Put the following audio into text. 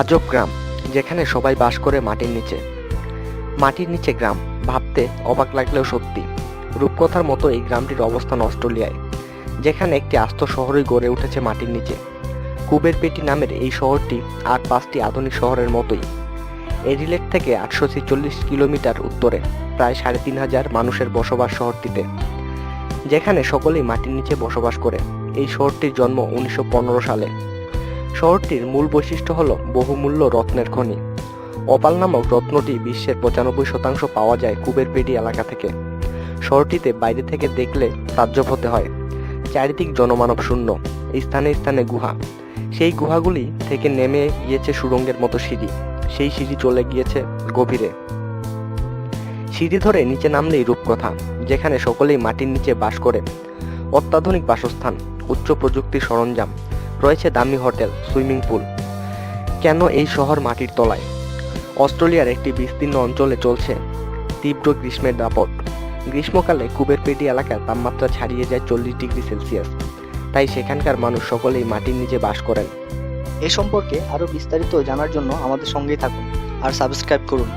আজব গ্রাম, যেখানে সবাই বাস করে মাটির নিচে। মাটির নিচে গ্রাম, ভাবতে অবাক লাগলেও সত্যি। রূপকথার মতো এই গ্রামটির অবস্থান অস্ট্রেলিয়ায়, যেখানে একটি আস্ত শহরই গড়ে উঠেছে মাটির নিচে। কুবের পেটি নামের এই শহরটি আর পাঁচটি আধুনিক শহরের মতোই। এডিলেট থেকে আটশো ছেচল্লিশ কিলোমিটার উত্তরে, প্রায় সাড়ে তিন হাজার মানুষের বসবাস শহরটিতে, যেখানে সকলেই মাটির নিচে বসবাস করে। এই শহরটির জন্ম উনিশশো পনেরো সালে। শহরটির মূল বৈশিষ্ট্য হল বহুমূল্য রত্নের খনি। অপাল নামক রত্নটি বিশ্বের পঁচানব্বই শতাংশ পাওয়া যায় কুবের পেডি এলাকা থেকে। শহরটিতে বাইরে থেকে দেখলে তাজ্জব হতে হয়। চারিদিক জনমানব শূন্য, স্থানে স্থানে গুহা। সেই গুহাগুলি থেকে নেমে গিয়েছে সুড়ঙ্গের মতো সিঁড়ি। সেই সিঁড়ি চলে গিয়েছে গভীরে। সিঁড়ি ধরে নিচে নামলেই রূপকথা, যেখানে সকলেই মাটির নিচে বাস করে। অত্যাধুনিক বাসস্থান উচ্চ প্রযুক্তির সরঞ্জাম, রয়েছে দামি হোটেল, সুইমিং পুল। কেন এই শহর মাটির তলায়? অস্ট্রেলিয়ার একটি বিস্তীর্ণ অঞ্চলে চলছে তীব্র গ্রীষ্মের দাপট। গ্রীষ্মকালে কুবের পেটি এলাকার তাপমাত্রা ছাড়িয়ে যায় চল্লিশ ডিগ্রি সেলসিয়াস। তাই সেখানকার মানুষ সকলেই মাটির নিচে বাস করেন। এ সম্পর্কে আরও বিস্তারিত জানার জন্য আমাদের সঙ্গেই থাকুন আর সাবস্ক্রাইব করুন।